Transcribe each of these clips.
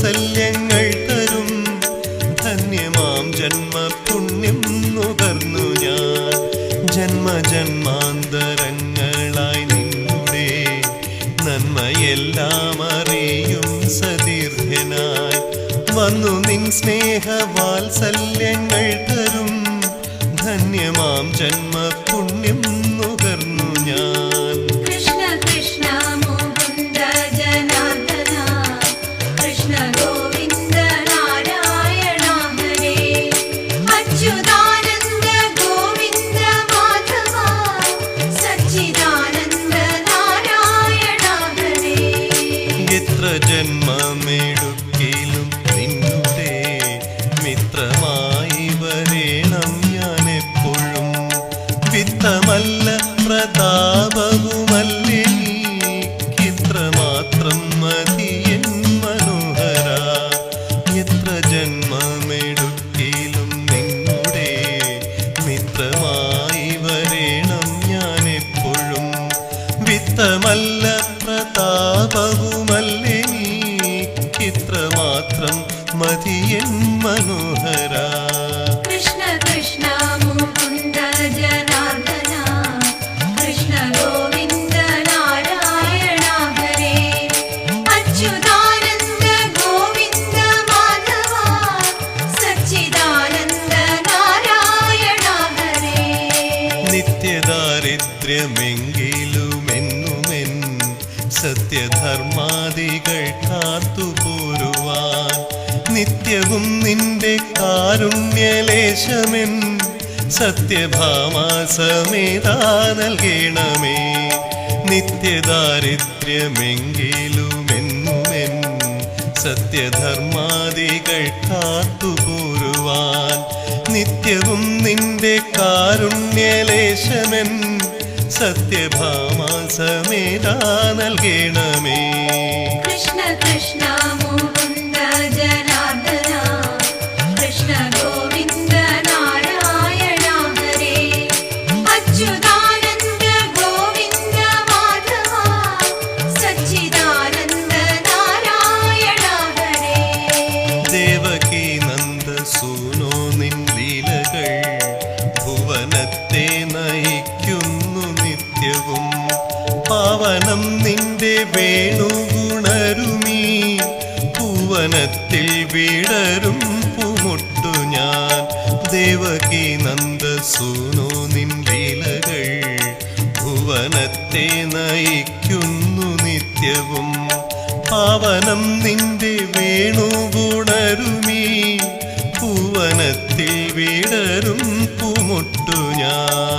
വാത്സല്യങ്ങൾ തരും ധന്യമാം ജന്മ പുണ്യം നുകർന്നു ഞാൻ ജന്മ ജന്മാന്തരങ്ങളായി നിന്നുടെ നന്മയെല്ലാം അറിയും സതീർഘനായി വന്നു നിൻ സ്നേഹ വാത്സല്യങ്ങൾ തരും ധന്യമാം ജന്മ പുണ്യം मनोहरा। कृष्ण कृष्ण मुकुन्द जनार्दना। कृष्ण गोविन्द नारायण हरे। अच्युतानन्द गोविन्द माधवा। सच्चिदानन्द नारायण नित्यदारिद्र्यमिङ्गिलुमिन्नुमिन् सत्यधर्मादिकष्टा सत्यधर्मादिगठातु कुरु നിത്യവും നിന്റെ കാരുണ്യലേശമെൻ സത്യഭാമാസമേതാ നൽകണമേ. നിത്യദാരിദ്ര്യമെങ്കിലുമെന്നുമെൻ സത്യധർമാദികൾ കാത്തുപോരുവാൻ നിത്യവും നിന്റെ കാരുണ്യലേശമെൻ സത്യഭാമാസമേതാ നൽകണമേ. നയിക്കുന്നു നിത്യവും. പാവനം നിന്റെ വേണുഗുണരുമീ. പൂവനത്തിൽ വിടരും പൂമുട്ടു ഞാൻ. ദേവകി നന്ദ സൂനു നിൻ ലീലകൾ. ഭുവനത്തെ നയിക്കുന്നു നിത്യവും. പാവനം നിന്റെ വേണുഗുണരുമീ. പൂവനത്തിൽ വിടരും പൂമുട്ടു ഞാൻ.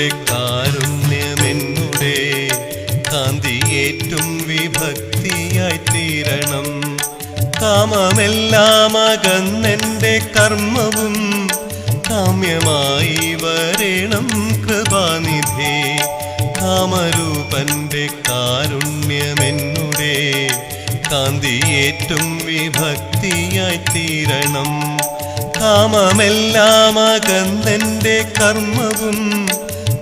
കാമരൂപന്റെ കാരുണ്യമെന്നുടെ കാന്തിയേറ്റും വിഭക്തിയായി തീരണം. കാമമെല്ലാം അകന്നെന്റെ കർമ്മവും കാമ്യമായി വരണം കൃപാനിധി. കാമരൂപന്റെ കാരുണ്യമെന്നുടെ കാന്തിയേറ്റും വിഭക്തിയായി തീരണം. കാമമെല്ലാം അകന്നെന്റെ കർമ്മവും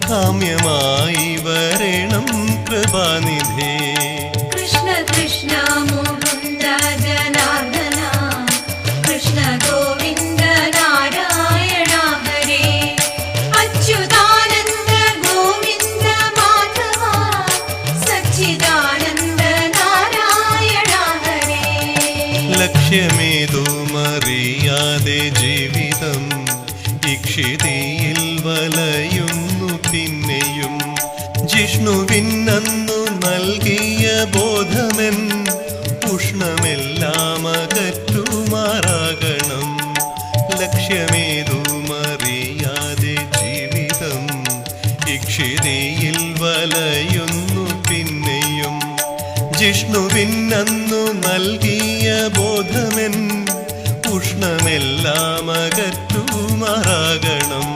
काम्यमायि वरेणं कृपानिधे कृष्ण कृष्ण मोविन्द जनादना कृष्ण गोविन्दनारायणा हरे अच्युदानन्द गोविन्दमानः सच्चिदानन्दनारायणा हरे लक्ष्य मे तु मर्यादे ലക്ഷ്യമേതോ ലക്ഷ്യമേതുമറിയാതെ ജീവിതം ഇക്ഷിതിയിൽ വലയുന്നു പിന്നെയും. ജിഷ്ണുവിന്നന്നു നൽകിയ ബോധമെൻ ഉഷ്ണമെല്ലാം അകറ്റുമാറാകണം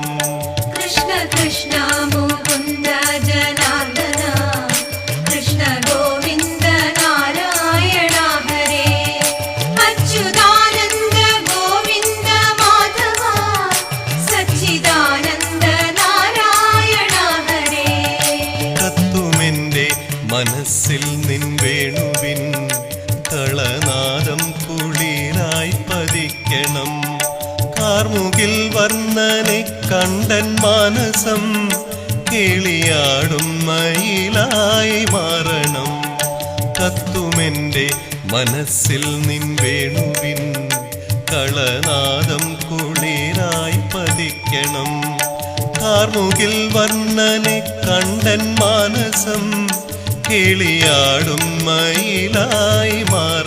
കൃഷ്ണ കൃഷ്ണ മുകുന്ദ മനസ്സിൽ നിൻ വേണുവിൻ കളനാദം കുളിരായി പതിക്കണം. കാർമുകിൽ വർണനെ കണ്ടൻ മാനസം കിളിയാടും മയിലായി മാറണം. കത്തുമെന്റെ മനസ്സിൽ നിൻ വേണുവിൻ കളനാദം കുളിരായി പതിക്കണം. കാർമുകിൽ വർണനെ കണ്ടൻ മാനസം കിളിയാടും മയിലായി മാറണം